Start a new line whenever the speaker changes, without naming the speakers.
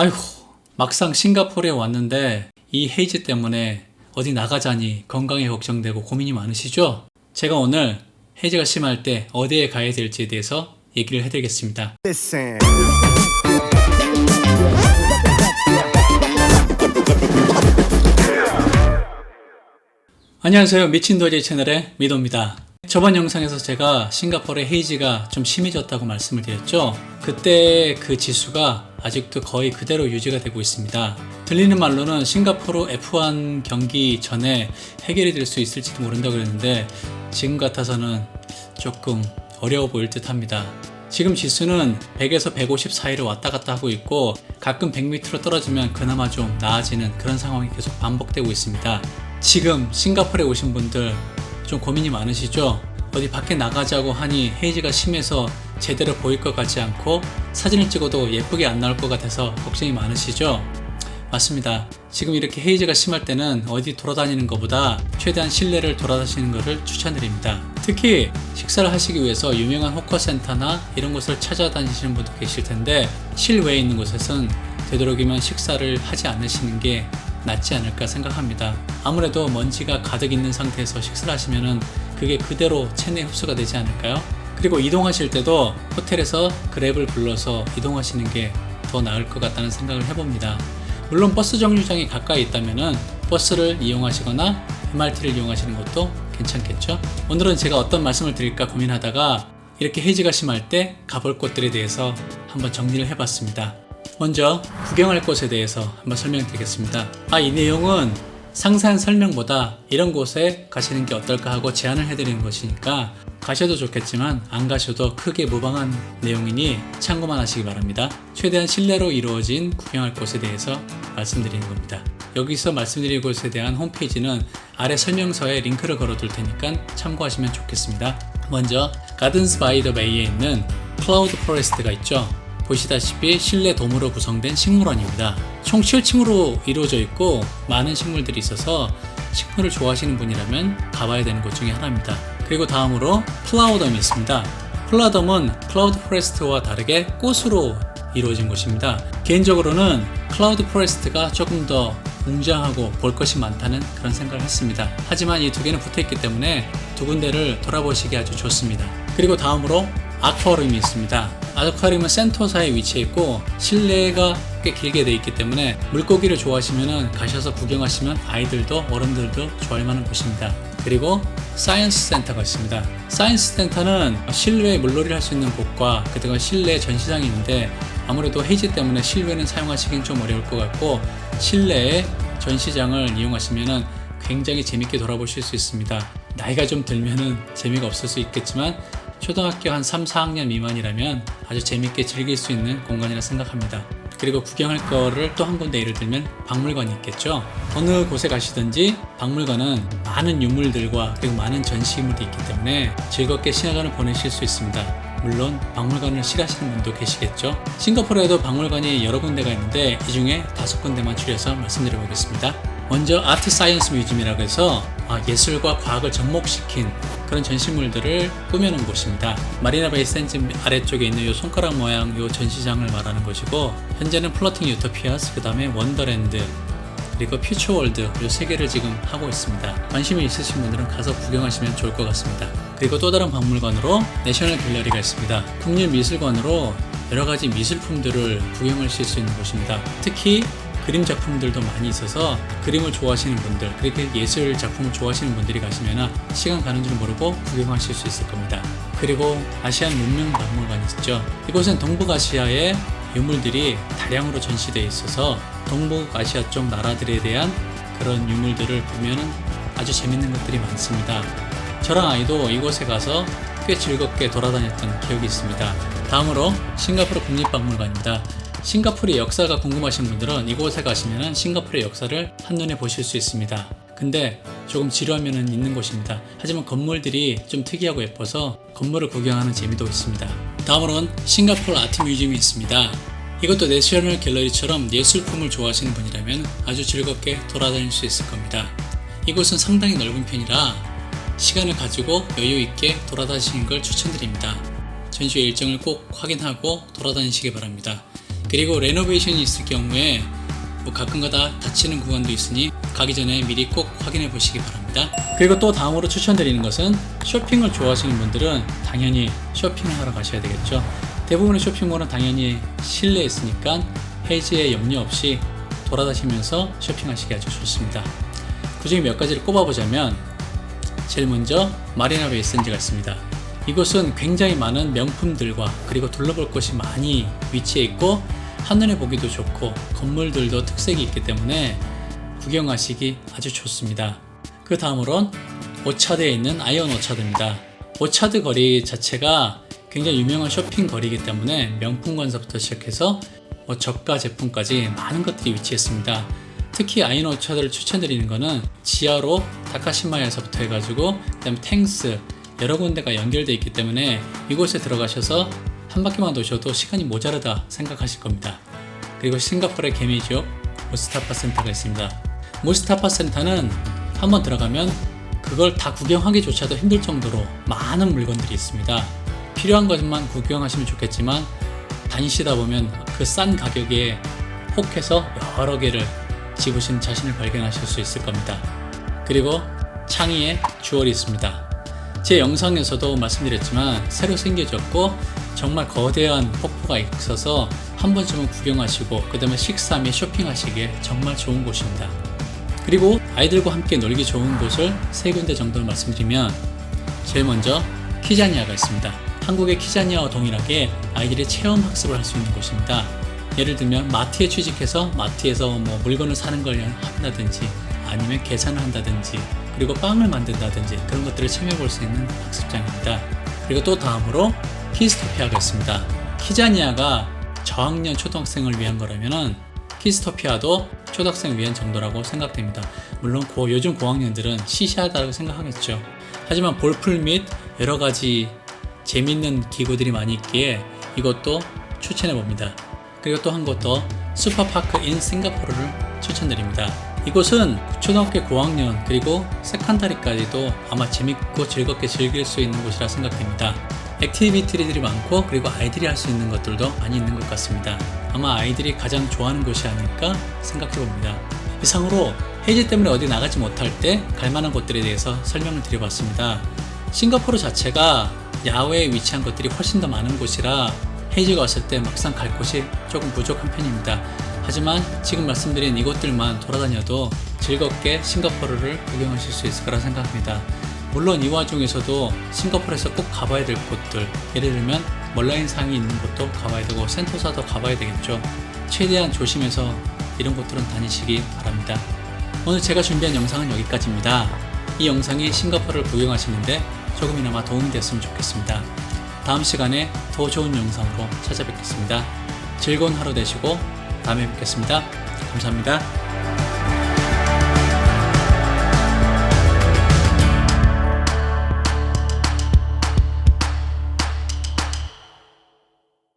아이고, 막상 싱가포르에 왔는데 이 헤이즈 때문에 어디 나가자니 건강에 걱정되고 고민이 많으시죠? 제가 오늘 헤이즈가 심할 때 어디에 가야 될지에 대해서 얘기를 해드리겠습니다. 안녕하세요. 미친 도제 채널의 미도입니다. 저번 영상에서 제가 싱가포르의 헤이즈가 좀 심해졌다고 말씀을 드렸죠. 그때 그 지수가 아직도 거의 그대로 유지가 되고 있습니다. 들리는 말로는 싱가포르 F1 경기 전에 해결이 될 수 있을지도 모른다고 그랬는데 지금 같아서는 조금 어려워 보일 듯 합니다. 지금 지수는 100에서 150 사이를 왔다 갔다 하고 있고 가끔 100m로 떨어지면 그나마 좀 나아지는 그런 상황이 계속 반복되고 있습니다. 지금 싱가포르에 오신 분들 좀 고민이 많으시죠? 어디 밖에 나가자고 하니 헤이즈가 심해서 제대로 보일 것 같지 않고 사진을 찍어도 예쁘게 안 나올 것 같아서 걱정이 많으시죠? 맞습니다. 지금 이렇게 헤이즈가 심할 때는 어디 돌아다니는 것보다 최대한 실내를 돌아다니는 것을 추천드립니다. 특히 식사를 하시기 위해서 유명한 호커센터나 이런 곳을 찾아다니시는 분도 계실 텐데 실외에 있는 곳에선 되도록이면 식사를 하지 않으시는 게 낫지 않을까 생각합니다. 아무래도 먼지가 가득 있는 상태에서 식사를 하시면은 그게 그대로 체내 흡수가 되지 않을까요? 그리고 이동하실 때도 호텔에서 그랩을 불러서 이동하시는 게 더 나을 것 같다는 생각을 해봅니다. 물론 버스 정류장이 가까이 있다면은 버스를 이용하시거나 MRT를 이용하시는 것도 괜찮겠죠? 오늘은 제가 어떤 말씀을 드릴까 고민하다가 이렇게 해지가 심할 때 가볼 곳들에 대해서 한번 정리를 해봤습니다. 먼저 구경할 곳에 대해서 한번 설명드리겠습니다. 아, 이 내용은 상세한 설명보다 이런 곳에 가시는 게 어떨까 하고 제안을 해드리는 것이니까 가셔도 좋겠지만 안 가셔도 크게 무방한 내용이니 참고만 하시기 바랍니다. 최대한 실내로 이루어진 구경할 곳에 대해서 말씀드리는 겁니다. 여기서 말씀드릴 곳에 대한 홈페이지는 아래 설명서에 링크를 걸어둘 테니까 참고하시면 좋겠습니다. 먼저 가든스 바이 더 베이에 있는 클라우드 포레스트가 있죠. 보시다시피 실내 도무로 구성된 식물원입니다. 총 7층으로 이루어져 있고 많은 식물들이 있어서 식물을 좋아하시는 분이라면 가봐야 되는 곳 중에 하나입니다. 그리고 다음으로 플라우덤이 있습니다. 플라우덤은 클라우드 포레스트와 다르게 꽃으로 이루어진 곳입니다. 개인적으로는 클라우드 포레스트가 조금 더 웅장하고 볼 것이 많다는 그런 생각을 했습니다. 하지만 이 두 개는 붙어 있기 때문에 두 군데를 돌아보시기 아주 좋습니다. 그리고 다음으로 아쿠아리움이 있습니다. 아쿠아리움은 센토사에 위치해 있고 실내가 꽤 길게 되어 있기 때문에 물고기를 좋아하시면 가셔서 구경하시면 아이들도 어른들도 좋아할 만한 곳입니다. 그리고 사이언스 센터가 있습니다. 사이언스 센터는 실외 물놀이를 할 수 있는 곳과 그다음에 실내 전시장이 있는데 아무래도 해지 때문에 실외는 사용하시긴 좀 어려울 것 같고 실내에 전시장을 이용하시면 굉장히 재밌게 돌아보실 수 있습니다. 나이가 좀 들면은 재미가 없을 수 있겠지만 초등학교 한 3, 4학년 미만이라면 아주 재밌게 즐길 수 있는 공간이라 생각합니다. 그리고 구경할 거를 또 한 군데 예를 들면 박물관이 있겠죠. 어느 곳에 가시든지 박물관은 많은 유물들과 그리고 많은 전시물이 있기 때문에 즐겁게 시간을 보내실 수 있습니다. 물론 박물관을 싫어하시는 분도 계시겠죠. 싱가포르에도 박물관이 여러 군데가 있는데 이 중에 다섯 군데만 추려서 말씀드려 보겠습니다. 먼저 아트 사이언스 뮤지엄이라고 해서 아, 예술과 과학을 접목시킨 그런 전시물들을 꾸며놓은 곳입니다. 마리나 베이 센즈 아래쪽에 있는 이 손가락 모양 이 전시장을 말하는 것이고 현재는 플러팅 유토피아스 그 다음에 원더랜드 그리고 퓨처월드 이 세 개를 지금 하고 있습니다. 관심이 있으신 분들은 가서 구경하시면 좋을 것 같습니다. 그리고 또 다른 박물관으로 내셔널 갤러리가 있습니다. 국립미술관으로 여러 가지 미술품들을 구경하실 수 있는 곳입니다. 특히 그림 작품들도 많이 있어서 그림을 좋아하시는 분들 그리고 예술 작품을 좋아하시는 분들이 가시면 시간 가는 줄 모르고 구경하실 수 있을 겁니다. 그리고 아시안 문명 박물관이 있죠. 이곳은 동북아시아의 유물들이 다량으로 전시되어 있어서 동북아시아 쪽 나라들에 대한 그런 유물들을 보면 아주 재밌는 것들이 많습니다. 저랑 아이도 이곳에 가서 꽤 즐겁게 돌아다녔던 기억이 있습니다. 다음으로 싱가포르 국립박물관입니다. 싱가포르의 역사가 궁금하신 분들은 이곳에 가시면 싱가포르의 역사를 한눈에 보실 수 있습니다. 근데 조금 지루하면 있는 곳입니다. 하지만 건물들이 좀 특이하고 예뻐서 건물을 구경하는 재미도 있습니다. 다음으로는 싱가포르 아트 뮤지엄이 있습니다. 이것도 내셔널 갤러리처럼 예술품을 좋아하시는 분이라면 아주 즐겁게 돌아다닐 수 있을 겁니다. 이곳은 상당히 넓은 편이라 시간을 가지고 여유 있게 돌아다니시는 걸 추천드립니다. 전시회 일정을 꼭 확인하고 돌아다니시기 바랍니다. 그리고 레노베이션이 있을 경우에 뭐 가끔가다 다치는 구간도 있으니 가기 전에 미리 꼭 확인해 보시기 바랍니다. 그리고 또 다음으로 추천드리는 것은 쇼핑을 좋아하시는 분들은 당연히 쇼핑을 하러 가셔야 되겠죠. 대부분의 쇼핑몰은 당연히 실내에 있으니까 해지에 염려 없이 돌아다니면서 쇼핑하시기 아주 좋습니다. 그 중에 몇 가지를 꼽아보자면 제일 먼저 마리나 베이 샌즈가 있습니다. 이곳은 굉장히 많은 명품들과 그리고 둘러볼 곳이 많이 위치해 있고 한눈에 보기도 좋고 건물들도 특색이 있기 때문에 구경하시기 아주 좋습니다. 그 다음으론 오차드에 있는 아이언 오차드입니다. 오차드 거리 자체가 굉장히 유명한 쇼핑 거리이기 때문에 명품 관서부터 시작해서 뭐 저가 제품까지 많은 것들이 위치했습니다. 특히 아이언 오차드를 추천드리는 것은 지하로 다카시마에서부터 해가지고 그다음에 탱스 여러 군데가 연결되어 있기 때문에 이곳에 들어가셔서 한 바퀴만 도셔도 시간이 모자르다 생각하실 겁니다. 그리고 싱가포르의 개미지옥 무스타파 센터가 있습니다. 무스타파 센터는 한번 들어가면 그걸 다 구경하기조차도 힘들 정도로 많은 물건들이 있습니다. 필요한 것만 구경하시면 좋겠지만 다니시다 보면 그 싼 가격에 혹해서 여러 개를 집으신 자신을 발견하실 수 있을 겁니다. 그리고 창의의 주얼이 있습니다. 제 영상에서도 말씀드렸지만 새로 생겨졌고 정말 거대한 폭포가 있어서 한 번쯤은 구경하시고 그 다음에 식사 및 쇼핑하시기에 정말 좋은 곳입니다. 그리고 아이들과 함께 놀기 좋은 곳을 세 군데 정도를 말씀드리면 제일 먼저 키자니아가 있습니다. 한국의 키자니아와 동일하게 아이들이 체험 학습을 할 수 있는 곳입니다. 예를 들면 마트에 취직해서 마트에서 뭐 물건을 사는 걸 한다든지 아니면 계산을 한다든지 그리고 빵을 만든다든지 그런 것들을 체험해 볼 수 있는 학습장입니다. 그리고 또 다음으로 키스토피아가 있습니다. 키자니아가 저학년 초등학생을 위한 거라면은 키스토피아도 초등학생 위한 정도라고 생각됩니다. 물론 고, 요즘 고학년들은 시시하다고 생각하겠죠. 하지만 볼풀 및 여러 가지 재밌는 기구들이 많이 있기에 이것도 추천해 봅니다. 그리고 또 한 곳 더 슈퍼파크 인 싱가포르를 추천드립니다. 이곳은 초등학교 고학년 그리고 세컨다리까지도 아마 재밌고 즐겁게 즐길 수 있는 곳이라 생각됩니다. 액티비티들이 많고 그리고 아이들이 할 수 있는 것들도 많이 있는 것 같습니다. 아마 아이들이 가장 좋아하는 곳이 아닐까 생각해 봅니다. 이상으로 해지 때문에 어디 나가지 못할 때 갈 만한 곳들에 대해서 설명을 드려봤습니다. 싱가포르 자체가 야외에 위치한 것들이 훨씬 더 많은 곳이라 헤이지가 왔을 때 막상 갈 곳이 조금 부족한 편입니다. 하지만 지금 말씀드린 이곳들만 돌아다녀도 즐겁게 싱가포르를 구경하실 수 있을 거라 생각합니다. 물론 이 와중에서도 싱가포르에서 꼭 가봐야 될 곳들, 예를 들면 멀라인 상이 있는 곳도 가봐야 되고 센토사도 가봐야 되겠죠. 최대한 조심해서 이런 곳들은 다니시기 바랍니다. 오늘 제가 준비한 영상은 여기까지입니다. 이 영상이 싱가포르를 구경하시는데 조금이나마 도움이 됐으면 좋겠습니다. 다음 시간에 더 좋은 영상으로 찾아뵙겠습니다. 즐거운 하루 되시고 다음에 뵙겠습니다. 감사합니다.